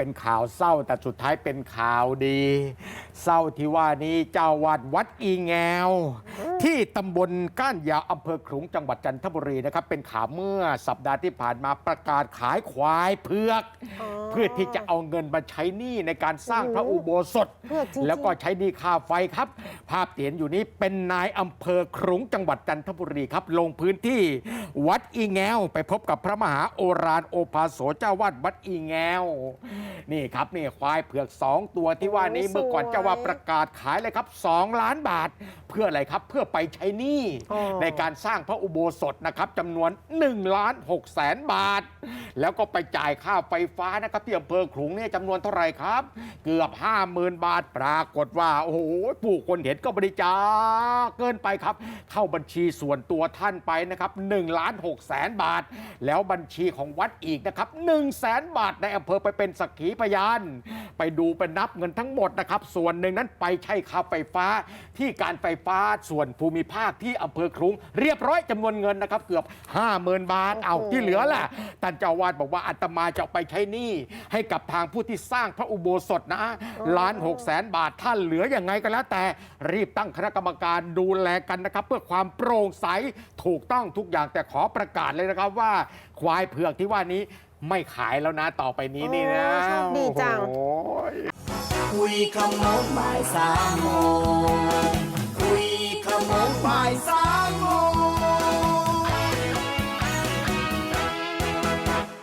เป็นข่าวเศร้าแต่สุดท้ายเป็นข่าวดี เศร้าที่ว่านี้เจ้าวัดวัดอีแงว ที่ตำบลก้านยาวอำเภอขลุงจังหวัดจันทบุรีนะครับ เป็นข่าวเมื่อสัปดาห์ที่ผ่านมาประกาศขายควายเผือก เพื่อที่จะเอาเงินมาใช้หนี้ในการสร้างพระอุโบสถเผือกจริงๆ แล้วก็ใช้หนี้ค่าไฟครับ ภาพที่เห็นอยู่นี้เป็นนายอำเภอขลุงจังหวัดจันทบุรีครับ ลงพื้นที่วัดอีแงว ไปพบกับพระมหาโอรานโอภาโสเจ้าวาดวัดอีแงวนี่ครับนี่ควายเผือก 2 ตัวที่ว่านี้โอ้ยเมื่อก่อนสวยเจ้าว่าประกาศขายเลยครับ 2 ล้านบาท เพื่ออะไรครับเพื่อไปใช้หนี้อ๋อ ในการสร้างพระอุโบสถนะครับจำนวน1ล้าน6แสนบาท แล้วก็ไปจ่ายค่าไฟฟ้านะครับที่อำเภอขลุงเนี่ยจำนวนเท่าไหร่ครับ เกือบ 50,000 บาทปรากฏว่า โอ้โหผู้คนเห็นก็บริจาคเกินไปครับ เข้าบัญชีส่วนตัวท่านไปนะครับ1ล้าน6แสนบาท แล้วบัญชีของวัดอีกนะครับ1แสนบาทในอำเภอไปเป็นสักขีพยาน ไปดูไปนับเงินทั้งหมดนะครับ ส่วนหนึ่งนั้นไปใช้ค่าไฟฟ้า ที่การไฟฟ้าส่วนภูมิภาคที่อำเภอครุง เรียบร้อยจำนวนเงินนะครับ เกือบ 50,000 บาท เอาที่เหลือล่ะท่านเจ้าอาวาดบอกว่าอาตมาจะเอาไปใช้หนี้ให้กับทางผู้ที่สร้างพระอุโบสถนะล้านหกแสนบาทท่านเหลืออย่างไงก็แล้ว แต่รีบตั้งคณะกรรมการดูแลกันนะครับ เพื่อความโปร่งใสถูกต้องทุกอย่างแต่ขอประกาศเลยนะครับว่าควายเผือกที่ว่านี้ ไม่ขายแล้วนะต่อไปนี้นี่นะโอ้โชคดีจัง โอ้ยคุยขโมงบ่ายสามโมงคุยขโมงบ่ายสาม